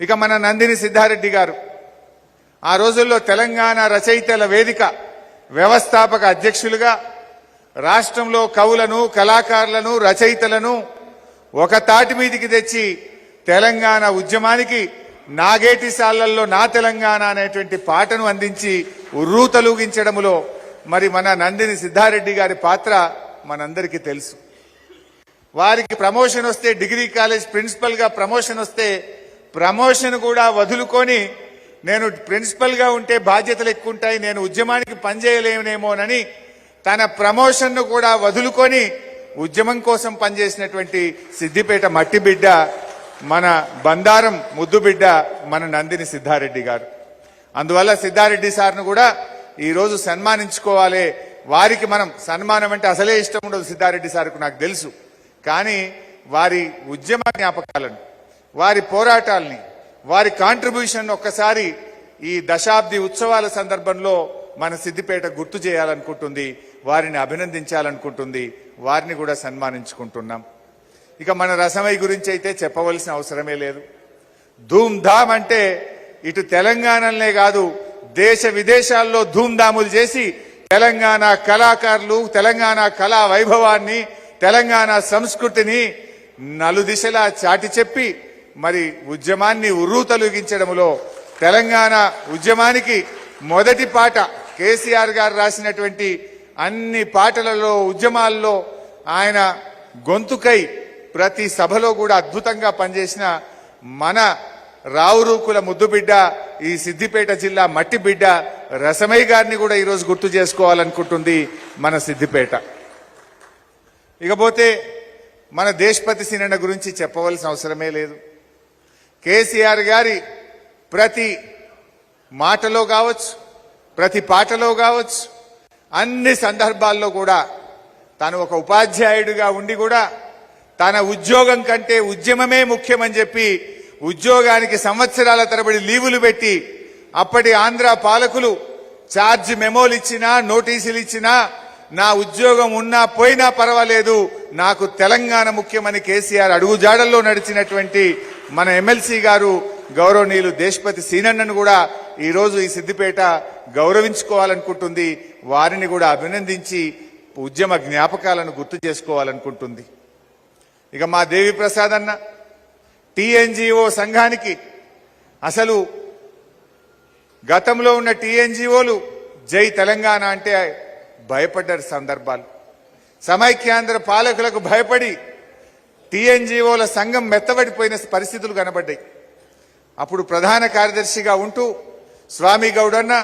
ఇక మన నందిని సిద్ధారెడ్డి గారు. ఆ రోజుల్లో తెలంగాణ రచయితల వేదిక వ్యవస్థాపక అధ్యక్షులుగా రాష్ట్రంలో కవులను కళాకారులను రచయితలను ఒక తాటి మీదికి తెచ్చి తెలంగాణ ఉద్యమానికి నాగేటి సాళ్ళల్లో నా తెలంగాణ అనేటువంటి పాటను అందించి ఉర్రూతలూగించడములో మరి మన నందిని సిద్ధారెడ్డి గారి పాత్ర మనందరికీ తెలుసు. వారికి ప్రమోషన్ వస్తే డిగ్రీ కాలేజ్ ప్రిన్సిపల్గా ప్రమోషన్ వస్తే ప్రమోషన్ కూడా వదులుకొని నేను ప్రిన్సిపల్గా ఉంటే బాధ్యతలు ఎక్కువ ఉంటాయి నేను ఉద్యమానికి పనిచేయలేనేమోనని తన ప్రమోషన్ను కూడా వదులుకొని ఉద్యమం కోసం పనిచేసినటువంటి సిద్దిపేట మట్టి బిడ్డ మన బందారం ముద్దు బిడ్డ మన నందిని సిద్ధారెడ్డి గారు. అందువల్ల సిద్ధారెడ్డి సార్ను కూడా ఈరోజు సన్మానించుకోవాలి. వారికి మనం సన్మానం అంటే అసలే ఇష్టం ఉండదు సిద్ధారెడ్డి సార్కు నాకు తెలుసు. కానీ వారి ఉద్యమ జ్ఞాపకాలను వారి పోరాటాల్ని వారి కాంట్రిబ్యూషన్ ఒక్కసారి ఈ దశాబ్ది ఉత్సవాల సందర్భంలో మన సిద్దిపేట గుర్తు చేయాలనుకుంటుంది వారిని అభినందించాలనుకుంటుంది వారిని కూడా సన్మానించుకుంటున్నాం. ఇక మన రసమై గురించి అయితే చెప్పవలసిన అవసరమే లేదు. ధూమ్ధామ్ అంటే ఇటు తెలంగాణలనే కాదు దేశ విదేశాల్లో ధూమ్ధాములు చేసి తెలంగాణ కళాకారులు తెలంగాణ కళా వైభవాన్ని తెలంగాణ సంస్కృతిని నలుదిశలా చాటి చెప్పి మరి ఉద్యమాన్ని ఉర్రూ తొలగించడంలో తెలంగాణ ఉద్యమానికి మొదటి పాట కేసీఆర్ గారు రాసినటువంటి అన్ని పాటలలో ఉద్యమాల్లో ఆయన గొంతుకై ప్రతి సభలో కూడా అద్భుతంగా పనిచేసిన మన రావురూకుల ముద్దుబిడ్డ ఈ సిద్దిపేట జిల్లా మట్టి బిడ్డ రసమయ్య గారిని కూడా ఈరోజు గుర్తు చేసుకోవాలనుకుంటుంది మన సిద్దిపేట. ఇకపోతే మన దేశపతి సినిమా గురించి చెప్పవలసిన అవసరమే లేదు. కేసీఆర్ గారి ప్రతి మాటలో కావచ్చు ప్రతి పాటలో కావచ్చు అన్ని సందర్భాల్లో కూడా తాను ఒక ఉపాధ్యాయుడిగా ఉండి కూడా తన ఉద్యోగం కంటే ఉద్యమమే ముఖ్యమని చెప్పి ఉద్యోగానికి సంవత్సరాల తరబడి లీవులు పెట్టి అప్పటి ఆంధ్ర పాలకులు ఛార్జ్ మెమోలు ఇచ్చినా నోటీసులు ఇచ్చినా నా ఉద్యోగం ఉన్నా పోయినా పర్వాలేదు నాకు తెలంగాణ ముఖ్యమని కేసీఆర్ అడుగుజాడల్లో నడిచినటువంటి మన ఎమ్మెల్సీ గారు గౌరవనీయులు దేశపతి సీనన్నను కూడా ఈరోజు ఈ సిద్దిపేట గౌరవించుకోవాలనుకుంటుంది. వారిని కూడా అభినందించి ఉద్యమ జ్ఞాపకాలను గుర్తు చేసుకోవాలనుకుంటుంది. ఇక మా దేవి ప్రసాద్ అన్న టీఎన్జిఓ సంఘానికి అసలు గతంలో ఉన్న టీఎన్జిఓలు జై తెలంగాణ అంటే భయపడ్డారు సందర్భాలు. సమైక్యాంధ్ర పాలకులకు భయపడి టీఎన్జిఓల సంఘం మెత్తబడిపోయిన పరిస్థితులు కనబడ్డాయి. అప్పుడు ప్రధాన కార్యదర్శిగా ఉంటూ స్వామి గౌడన్న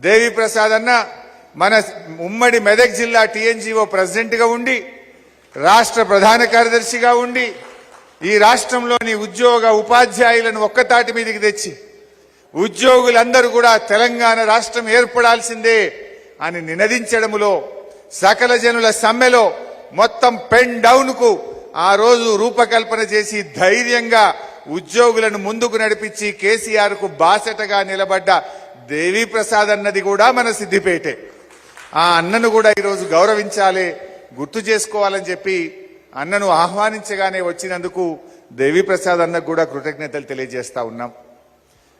దేవీప్రసాద్ అన్న మన ఉమ్మడి మెదక్ జిల్లా టీఎన్జిఓ ప్రెసిడెంట్గా ఉండి రాష్ట్ర ప్రధాన కార్యదర్శిగా ఉండి ఈ రాష్ట్రంలోని ఉద్యోగ ఉపాధ్యాయులను ఒక్కతాటి మీదకి తెచ్చి ఉద్యోగులందరూ కూడా తెలంగాణ రాష్ట్రం ఏర్పడాల్సిందే అని నినదించడములో సకల జనుల సమ్మెలో మొత్తం పెన్ డౌన్కు ఆ రోజు రూపకల్పన చేసి ధైర్యంగా ఉద్యోగులను ముందుకు నడిపించి కేసీఆర్కు బాసటగా నిలబడ్డ దేవీప్రసాద్ అన్నది కూడా మన సిద్దిపేటే. ఆ అన్నను కూడా ఈరోజు గౌరవించాలి గుర్తు చేసుకోవాలని చెప్పి అన్నను ఆహ్వానించగానే వచ్చినందుకు దేవీప్రసాద్ అన్నకు కూడా కృతజ్ఞతలు తెలియజేస్తా ఉన్నాం.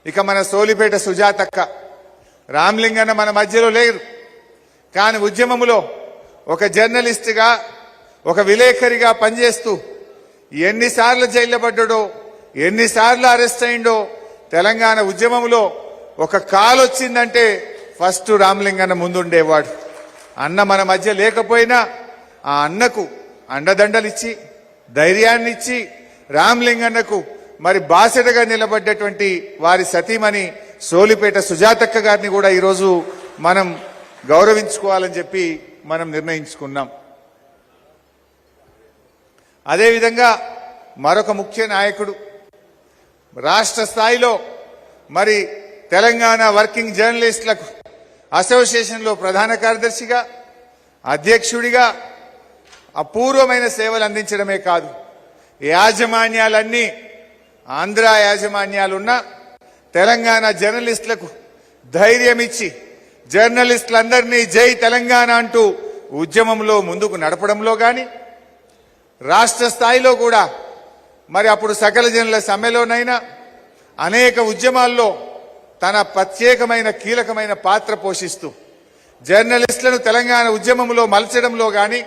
ఇక మన సోలిపేట సుజాతక్క రామ్లింగన్న మన మధ్యలో లేరు. కానీ ఉద్యమములో ఒక జర్నలిస్టుగా ఒక విలేకరిగా పనిచేస్తూ ఎన్నిసార్లు జైల్లో పడ్డాడో ఎన్నిసార్లు అరెస్ట్ అయిండో తెలంగాణ ఉద్యమంలో ఒక కాల్ వచ్చిందంటే ఫస్ట్ రామలింగన్న ముందుండేవాడు. అన్న మన మధ్య లేకపోయినా ఆ అన్నకు అండదండలిచ్చి ధైర్యాన్నిచ్చి ధైర్యాన్ని ఇచ్చి రామలింగన్నకు మరి బాసటగా నిలబడ్డటువంటి వారి సతీమణి సోలిపేట సుజాతక్క గారిని కూడా ఈరోజు మనం గౌరవించుకోవాలని చెప్పి మనం నిర్ణయించుకున్నాం. అదేవిధంగా మరొక ముఖ్య నాయకుడు రాష్ట్ర స్థాయిలో మరి తెలంగాణ వర్కింగ్ జర్నలిస్టులకు అసోసియేషన్లో ప్రధాన కార్యదర్శిగా అధ్యక్షుడిగా అపూర్వమైన సేవలు అందించడమే కాదు యాజమాన్యాలన్నీ ఆంధ్ర యాజమాన్యాలున్న తెలంగాణ జర్నలిస్టులకు ధైర్యం ఇచ్చి జర్నలిస్టులందరినీ జై తెలంగాణ అంటూ ఉద్యమంలో ముందుకు నడపడంలో కానీ రాష్ట్ర స్థాయిలో కూడా మరి అప్పుడు సకల జనుల సమ్మెలోనైనా అనేక ఉద్యమాల్లో తన ప్రత్యేకమైన కీలకమైన పాత్ర పోషిస్తూ జర్నలిస్టులను తెలంగాణ ఉద్యమంలో మలచడంలో కానీ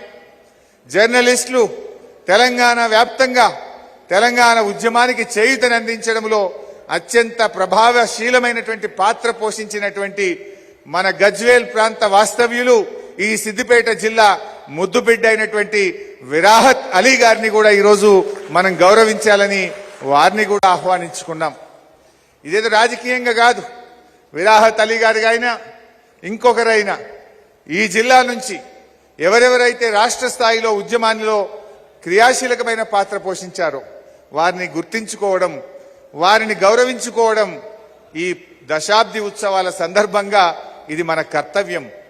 జర్నలిస్టులు తెలంగాణ వ్యాప్తంగా తెలంగాణ ఉద్యమానికి చేయుతనందించడంలో అత్యంత ప్రభావశీలమైనటువంటి పాత్ర పోషించినటువంటి మన గజ్వేల్ ప్రాంత వాస్తవ్యులు ఈ సిద్దిపేట జిల్లా ముద్దుబిడ్డ అయినటువంటి విరాహత్ అలీ గారిని కూడా ఈరోజు మనం గౌరవించాలని వారిని కూడా ఆహ్వానించుకున్నాం. ఇదేదో రాజకీయంగా కాదు. విరాహత్ అలీ గారి అయినా ఇంకొకరైనా ఈ జిల్లా నుంచి ఎవరెవరైతే రాష్ట్ర స్థాయిలో ఉద్యమాల్లో క్రియాశీలకమైన పాత్ర పోషించారో వారిని గుర్తించుకోవడం వారిని గౌరవించుకోవడం ఈ దశాబ్ది ఉత్సవాల సందర్భంగా ఇది మన కర్తవ్యం.